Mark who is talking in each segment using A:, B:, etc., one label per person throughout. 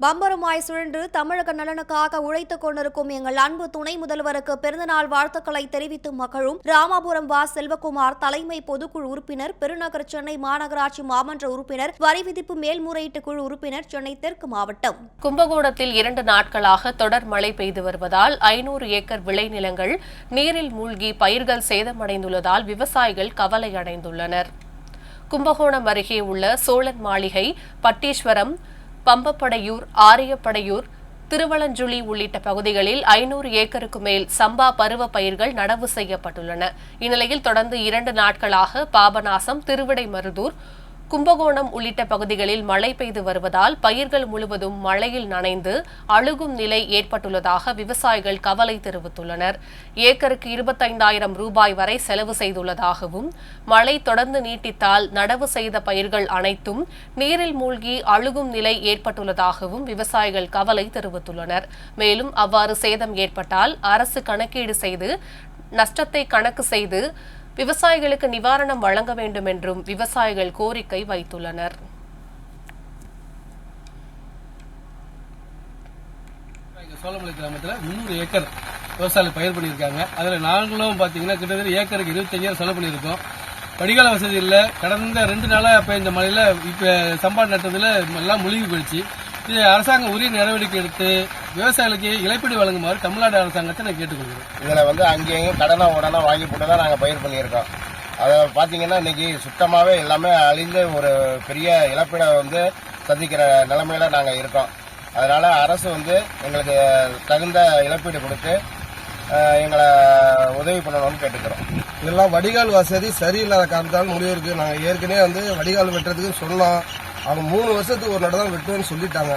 A: பம்பரமாய் சுழன்று தமிழக நலனுக்காக உழைத்துக் கொண்டிருக்கும் எங்கள் அன்பு துணை முதல்வருக்கு பிறந்தநாள் வாழ்த்துக்களை தெரிவித்து மகளும் ராமாபுரம் வா செல்வகுமார் தலைமை பொதுக்குழு உறுப்பினர் பெருநகர் சென்னை மாநகராட்சி மாமன்ற உறுப்பினர் வரி விதிப்பு மேல்முறையீட்டு குழு உறுப்பினர் சென்னை தெற்கு மாவட்டம்.
B: கும்பகோணத்தில் இரண்டு நாட்களாக தொடர் மழை பெய்து வருவதால் ஐநூறு ஏக்கர் விளைநிலங்கள் நீரில் மூழ்கி பயிர்கள் சேதமடைந்துள்ளதால் விவசாயிகள் கவலை அடைந்துள்ளனர் கும்பகோணம் அருகே உள்ள சோழன் மாளிகை பட்டீஸ்வரம் பம்பப்படையூர் ஆரியப்படையூர் திருவளஞ்சுழி உள்ளிட்ட பகுதிகளில் ஐநூறு ஏக்கருக்கு மேல் சம்பா பருவ பயிர்கள் நடவு செய்யப்பட்டுள்ளன. இந்நிலையில் தொடர்ந்து இரண்டு நாட்களாக பாபநாசம் திருவிடைமருதூர் கும்பகோணம் உள்ளிட்ட பகுதிகளில் மழை பெய்து வருவதால் பயிர்கள் முழுவதும் மழையில் நனைந்து அழுகும் நிலை ஏற்பட்டுள்ளதாக விவசாயிகள் கவலை தெரிவித்துள்ளனர். ஏக்கருக்கு இருபத்தைந்தாயிரம் ரூபாய் வரை செலவு செய்துள்ளதாகவும் மழை தொடர்ந்து நீட்டித்தால் நடவு செய்த பயிர்கள் அனைத்தும் நீரில் மூழ்கி அழுகும் நிலை ஏற்பட்டுள்ளதாகவும் விவசாயிகள் கவலை தெரிவித்துள்ளனர். மேலும் அவ்வாறு சேதம் ஏற்பட்டால் அரசு கணக்கீடு செய்து நஷ்டத்தை கணக்கு செய்து விவசாயிகளுக்கு நிவாரணம் வழங்க வேண்டும் என்றும் விவசாயிகள் கோரிக்கை வைத்துள்ளனர்.
C: சோழமலை கிராமத்தில் முந்நூறு ஏக்கர் விவசாயிகள் பயிர் பண்ணியிருக்காங்க. அதில் நாங்களும் பார்த்தீங்கன்னா கிட்டத்தட்ட ஏக்கருக்கு இருபத்தஞ்சாயிரம் செலவு பண்ணியிருக்கோம். வடிகால வசதி இல்லை. கடந்த ரெண்டு நாளாக பெய்த இந்த மழையில் இப்போ சம்பா நட்டதில் எல்லாம் முழுகி போயிடுச்சு. இது அரசாங்கம் உரிய நடவடிக்கை எடுத்து விவசாயிகளுக்கு இழப்பீடு வழங்குமாறு தமிழ்நாடு அரசாங்கத்தை நான் கேட்டுக்கொள்கிறேன்.
D: இதில் வந்து அங்கேயும் கடனை உடனே வாங்கி போட்டு தான் நாங்கள் பயிர் பண்ணியிருக்கோம். அதை பார்த்தீங்கன்னா இன்னைக்கு சுத்தமாகவே எல்லாமே அழிந்து ஒரு பெரிய இழப்பீடை வந்து சந்திக்கிற நிலைமையில நாங்கள் இருக்கோம். அதனால அரசு வந்து எங்களுக்கு தகுந்த இழப்பீடு கொடுத்து எங்களை உதவி பண்ணணும்னு கேட்டுக்கிறோம்.
E: இதெல்லாம் வடிகால் வசதி சரியில்லாத காரணத்தால் முடிவு இருக்கு. நாங்கள் ஏற்கனவே வந்து வடிகால் வெட்டுறதுக்கு சொன்னோம். அவங்க மூணு வருஷத்துக்கு ஒரு நடம் தான் வெட்டுவேன்னு சொல்லிட்டாங்க.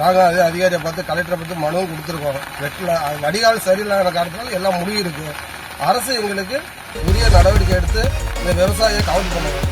E: நாங்கள் அதே அதிகாரியை பார்த்து கலெக்டரை பார்த்து மனுவும் கொடுத்துருக்கோம். வெட்டல வடிகால் சரியில்லாத காரணத்தினால எல்லாம் முடிவு இருக்கு அரசு எங்களுக்கு உரிய நடவடிக்கை எடுத்து இந்த விவசாயியை கவுண்ட் பண்ணுவோம்